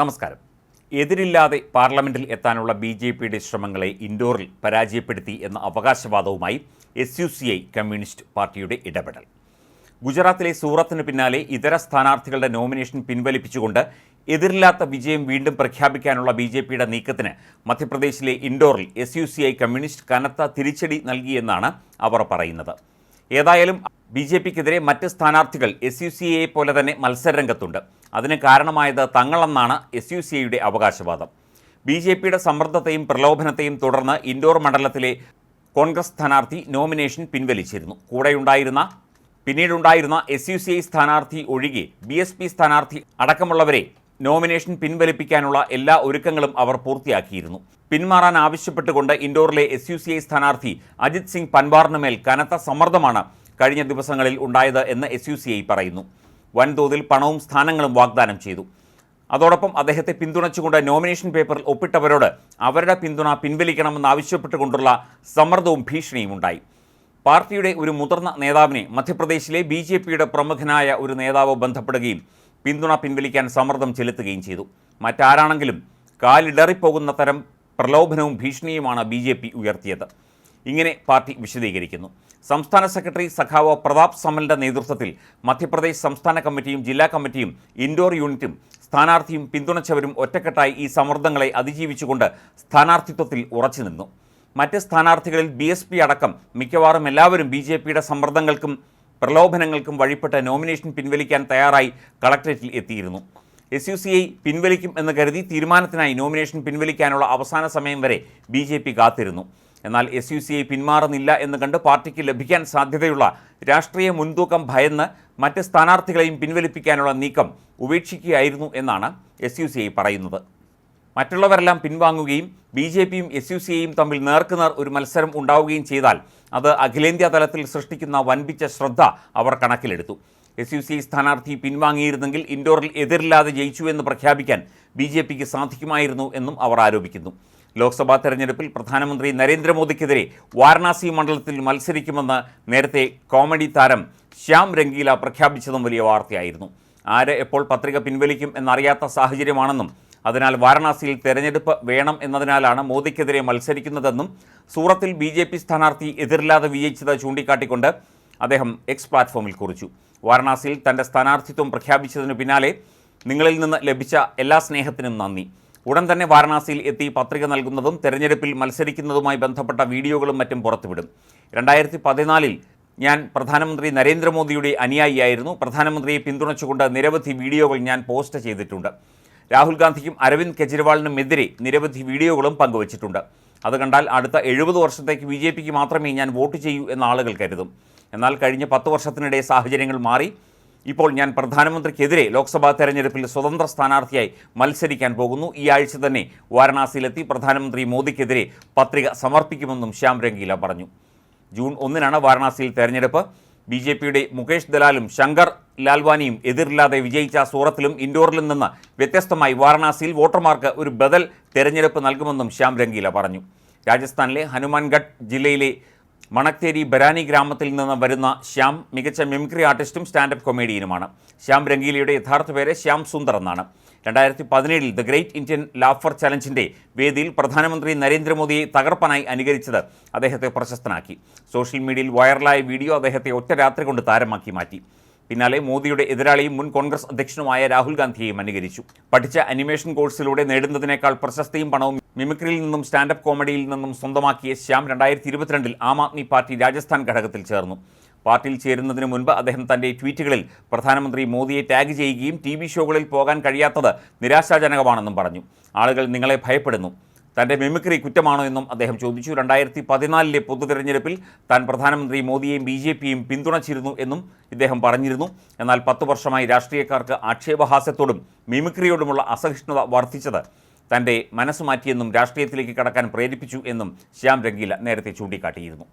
നമസ്കാരം. എതിരില്ലാതെ പാർലമെന്റിൽ എത്താനുള്ള ബി ജെ പിയുടെ ശ്രമങ്ങളെ ഇൻഡോറിൽ പരാജയപ്പെടുത്തി എന്ന അവകാശവാദവുമായി S U C I communist പാർട്ടിയുടെ ഇടപെടൽ. ഗുജറാത്തിലെ സൂറത്തിന് പിന്നാലെ ഇതര സ്ഥാനാർത്ഥികളുടെ നോമിനേഷൻ പിൻവലിപ്പിച്ചുകൊണ്ട് എതിരില്ലാത്ത വിജയം വീണ്ടും പ്രഖ്യാപിക്കാനുള്ള ബി ജെ പിയുടെ നീക്കത്തിന് മധ്യപ്രദേശിലെ ഇൻഡോറിൽ S U C I communist കനത്ത തിരിച്ചടി നൽകിയെന്നാണ് അവർ പറയുന്നത്. ഏതായാലും ബി ജെ പിക്കെതിരെ മറ്റ് സ്ഥാനാർത്ഥികൾ എസ് യു സി എ പോലെ തന്നെ മത്സരരംഗത്തുണ്ട്. അതിന് കാരണമായത് തങ്ങളെന്നാണ് എസ് യു സി എയുടെ അവകാശവാദം. ബി ജെ പിയുടെ സമ്മർദ്ദത്തെയും പ്രലോഭനത്തെയും തുടർന്ന് ഇൻഡോർ മണ്ഡലത്തിലെ കോൺഗ്രസ് സ്ഥാനാർത്ഥി നോമിനേഷൻ പിൻവലിച്ചിരുന്നു. കൂടെയുണ്ടായിരുന്ന പിന്നീടുണ്ടായിരുന്ന എസ് യു സി ഐ സ്ഥാനാർത്ഥി ഒഴികെ ബി എസ് പി സ്ഥാനാർത്ഥി അടക്കമുള്ളവരെ നോമിനേഷൻ പിൻവലിപ്പിക്കാനുള്ള എല്ലാ ഒരുക്കങ്ങളും അവർ പൂർത്തിയാക്കിയിരുന്നു. പിന്മാറാൻ ആവശ്യപ്പെട്ടുകൊണ്ട് ഇൻഡോറിലെ എസ് യു സി ഐ സ്ഥാനാർത്ഥി അജിത് സിംഗ് പൻവാറിന് മേൽ കനത്ത സമ്മർദ്ദമാണ് കഴിഞ്ഞ ദിവസങ്ങളിൽ ഉണ്ടായത് എന്ന് എസ് യു സി ഐ പറയുന്നു. വൻതോതിൽ പണവും സ്ഥാനങ്ങളും വാഗ്ദാനം ചെയ്തു. അതോടൊപ്പം അദ്ദേഹത്തെ പിന്തുണച്ചുകൊണ്ട് നോമിനേഷൻ പേപ്പറിൽ ഒപ്പിട്ടവരോട് അവരുടെ പിന്തുണ പിൻവലിക്കണമെന്ന് ആവശ്യപ്പെട്ടുകൊണ്ടുള്ള സമ്മർദ്ദവും ഭീഷണിയും ഉണ്ടായി. പാർട്ടിയുടെ ഒരു മുതിർന്ന നേതാവിനെ മധ്യപ്രദേശിലെ ബി പ്രമുഖനായ ഒരു നേതാവ് ബന്ധപ്പെടുകയും പിന്തുണ പിൻവലിക്കാൻ സമ്മർദ്ദം ചെലുത്തുകയും ചെയ്തു. മറ്റാരാണെങ്കിലും കാലിടറിപ്പോകുന്ന തരം പ്രലോഭനവും ഭീഷണിയുമാണ് ബി ജെ പി ഉയർത്തിയത്. ഇങ്ങനെ പാർട്ടി വിശദീകരിക്കുന്നു. സംസ്ഥാന സെക്രട്ടറി സഖാവ് പ്രതാപ് സമലിന്റെ നേതൃത്വത്തിൽ മധ്യപ്രദേശ് സംസ്ഥാന കമ്മിറ്റിയും ജില്ലാ കമ്മിറ്റിയും ഇൻഡോർ യൂണിറ്റും സ്ഥാനാർത്ഥിയും പിന്തുണച്ചവരും ഒറ്റക്കെട്ടായി ഈ സമ്മർദ്ദങ്ങളെ അതിജീവിച്ചുകൊണ്ട് സ്ഥാനാർത്ഥിത്വത്തിൽ ഉറച്ചു നിന്നു. മറ്റ് സ്ഥാനാർത്ഥികളിൽ ബി അടക്കം മിക്കവാറും എല്ലാവരും ബി സമ്മർദ്ദങ്ങൾക്കും പ്രലോഭനങ്ങൾക്കും വഴിപ്പെട്ട നോമിനേഷൻ പിൻവലിക്കാൻ തയ്യാറായി കളക്ടറേറ്റിൽ എത്തിയിരുന്നു. എസ് യു സി ഐ പിൻവലിക്കും എന്ന് കരുതി തീരുമാനത്തിനായി നോമിനേഷൻ പിൻവലിക്കാനുള്ള അവസാന സമയം വരെ ബി ജെ പി കാത്തിരുന്നു. എന്നാൽ എസ് യു സി ഐ പിന്മാറുന്നില്ല എന്ന് കണ്ട് പാർട്ടിക്ക് ലഭിക്കാൻ സാധ്യതയുള്ള രാഷ്ട്രീയ മുൻതൂക്കം ഭയന്ന് മറ്റ് സ്ഥാനാർത്ഥികളെയും പിൻവലിപ്പിക്കാനുള്ള നീക്കം ഉപേക്ഷിക്കുകയായിരുന്നു എന്നാണ് എസ് യു സി ഐ പറയുന്നത്. മറ്റുള്ളവരെല്ലാം പിൻവാങ്ങുകയും ബി ജെ പിയും എസ് യു സി ഐയും തമ്മിൽ നേർക്കുനേർ ഒരു മത്സരം ഉണ്ടാവുകയും ചെയ്താൽ അത് അഖിലേന്ത്യാ തലത്തിൽ സൃഷ്ടിക്കുന്ന വൻപിച്ച ശ്രദ്ധ അവർ കണക്കിലെടുത്തു. എസ് യു സി സ്ഥാനാർത്ഥി പിൻവാങ്ങിയിരുന്നെങ്കിൽ ഇൻഡോറിൽ എതിരില്ലാതെ ജയിച്ചു എന്ന് പ്രഖ്യാപിക്കാൻ ബി ജെ പിക്ക് സാധിക്കുമായിരുന്നു എന്നും അവർ ആരോപിക്കുന്നു. ലോക്സഭാ തെരഞ്ഞെടുപ്പിൽ പ്രധാനമന്ത്രി നരേന്ദ്രമോദിക്കെതിരെ വാരണാസി മണ്ഡലത്തിൽ മത്സരിക്കുമെന്ന് നേരത്തെ കോമഡി താരം ശ്യാം രംഗീല പ്രഖ്യാപിച്ചതും വലിയ വാർത്തയായിരുന്നു. ആര് എപ്പോൾ പത്രിക പിൻവലിക്കും എന്നറിയാത്ത സാഹചര്യമാണെന്നും അതിനാൽ വാരണാസിയിൽ തെരഞ്ഞെടുപ്പ് വേണം എന്നതിനാലാണ് മോദിക്കെതിരെ മത്സരിക്കുന്നതെന്നും സൂറത്തിൽ ബി ജെ പി സ്ഥാനാർത്ഥി എതിരില്ലാതെ വിജയിച്ചത് ചൂണ്ടിക്കാട്ടിക്കൊണ്ട് അദ്ദേഹം എക്സ് പ്ലാറ്റ്ഫോമിൽ കുറിച്ചു. വാരണാസിയിൽ തന്റെ സ്ഥാനാർത്ഥിത്വം പ്രഖ്യാപിച്ചതിനു പിന്നാലെ നിങ്ങളിൽ നിന്ന് ലഭിച്ച എല്ലാ സ്നേഹത്തിനും നന്ദി. ഉടൻ തന്നെ വാരണാസിയിൽ എത്തി പത്രിക നൽകുന്നതും തെരഞ്ഞെടുപ്പിൽ മത്സരിക്കുന്നതുമായി ബന്ധപ്പെട്ട വീഡിയോകളും മറ്റും പുറത്തുവിടും. രണ്ടായിരത്തി പതിനാലിൽ ഞാൻ പ്രധാനമന്ത്രി നരേന്ദ്രമോദിയുടെ അനുയായിയായിരുന്നു. പ്രധാനമന്ത്രിയെ പിന്തുണച്ചുകൊണ്ട് നിരവധി വീഡിയോകൾ ഞാൻ പോസ്റ്റ് ചെയ്തിട്ടുണ്ട്. രാഹുൽ ഗാന്ധിക്കും അരവിന്ദ് കെജ്രിവാളിനുമെതിരെ നിരവധി വീഡിയോകളും പങ്കുവച്ചിട്ടുണ്ട്. അത് കണ്ടാൽ അടുത്ത എഴുപത് വർഷത്തേക്ക് ബി ജെ പിക്ക് മാത്രമേ ഞാൻ വോട്ട് ചെയ്യൂ എന്ന ആളുകൾ കരുതും. എന്നാൽ കഴിഞ്ഞ പത്ത് വർഷത്തിനിടെ സാഹചര്യങ്ങൾ മാറി. ഇപ്പോൾ ഞാൻ പ്രധാനമന്ത്രിക്കെതിരെ ലോക്സഭാ തെരഞ്ഞെടുപ്പിൽ സ്വതന്ത്ര സ്ഥാനാർത്ഥിയായി മത്സരിക്കാൻ പോകുന്നു. ഈ ആഴ്ച തന്നെ വാരണാസിയിലെത്തി പ്രധാനമന്ത്രി മോദിക്കെതിരെ പത്രിക സമർപ്പിക്കുമെന്നും ശ്യാം രംഗീല പറഞ്ഞു. ജൂൺ ഒന്നിനാണ് വാരണാസിയിൽ തെരഞ്ഞെടുപ്പ്. ബി ജെ പിയുടെ മുകേഷ് ദലാലും ശങ്കർ ലാൽവാനിയും എതിരില്ലാതെ വിജയിച്ച സൂറത്തിലും ഇൻഡോറിലും നിന്ന് വ്യത്യസ്തമായി വാരണാസിയിൽ വോട്ടർമാർക്ക് ഒരു ബദൽ തെരഞ്ഞെടുപ്പ് നൽകുമെന്നും ശ്യാം രംഗീല പറഞ്ഞു. രാജസ്ഥാനിലെ ഹനുമാൻഗഡ് ജില്ലയിലെ മണക്തേരി ബരാനി ഗ്രാമത്തിൽ നിന്ന് വരുന്ന ശ്യാം മികച്ച മിമിക്രി ആർട്ടിസ്റ്റും സ്റ്റാൻഡപ്പ് കൊമേഡിയനുമാണ്. ശ്യാം രംഗീലയുടെ യഥാർത്ഥ പേര് ശ്യാം സുന്ദർ എന്നാണ്. രണ്ടായിരത്തി പതിനേഴിൽ ദ ഗ്രേറ്റ് ഇന്ത്യൻ ലാഫർ ചലഞ്ചിന്റെ വേദിയിൽ പ്രധാനമന്ത്രി നരേന്ദ്രമോദിയെ തകർപ്പനായി അനുകരിച്ചത് അദ്ദേഹത്തെ പ്രശസ്തനാക്കി. സോഷ്യൽ മീഡിയയിൽ വൈറലായ വീഡിയോ അദ്ദേഹത്തെ ഒറ്റ രാത്രി കൊണ്ട് താരമാക്കി മാറ്റി. പിന്നാലെ മോദിയുടെ എതിരാളിയും മുൻ കോൺഗ്രസ് അധ്യക്ഷനുമായ രാഹുൽ ഗാന്ധിയെയും അനുകരിച്ചു. പഠിച്ച അനിമേഷൻ കോഴ്സിലൂടെ നേടുന്നതിനേക്കാൾ പ്രശസ്തിയും പണവും മിമിക്രിയിൽ നിന്നും സ്റ്റാൻഡപ്പ് കോമഡിയിൽ നിന്നും സ്വന്തമാക്കിയ ശ്യാം രണ്ടായിരത്തി ഇരുപത്തിരണ്ടിൽ ആം ആദ്മി പാർട്ടി രാജസ്ഥാൻ ഘടകത്തിൽ ചേർന്നു. പാർട്ടിയിൽ ചേരുന്നതിന് മുൻപ് അദ്ദേഹം തന്റെ ട്വീറ്റുകളിൽ പ്രധാനമന്ത്രി മോദിയെ ടാഗ് ചെയ്യുകയും ടി ഷോകളിൽ പോകാൻ കഴിയാത്തത് നിരാശാജനകമാണെന്നും പറഞ്ഞു. ആളുകൾ നിങ്ങളെ ഭയപ്പെടുന്നു. തന്റെ മിമിക്രി കുറ്റമാണോ എന്നും അദ്ദേഹം ചോദിച്ചു. രണ്ടായിരത്തി പതിനാലിലെ പൊതു തെരഞ്ഞെടുപ്പിൽ താൻ പ്രധാനമന്ത്രി മോദിയെയും ബി ജെ പിയും പിന്തുണച്ചിരുന്നു എന്നും ഇദ്ദേഹം പറഞ്ഞിരുന്നു. എന്നാൽ പത്ത് വർഷമായി രാഷ്ട്രീയക്കാർക്ക് ആക്ഷേപഹാസ്യത്തോടും മിമിക്രിയോടുമുള്ള അസഹിഷ്ണുത വർദ്ധിച്ചത് തന്റെ മനസ്സ് മാറ്റിയെന്നും രാഷ്ട്രീയത്തിലേക്ക് കടക്കാൻ പ്രേരിപ്പിച്ചു എന്നും ശ്യാം രംഗീല നേരത്തെ ചൂണ്ടിക്കാട്ടിയിരുന്നു.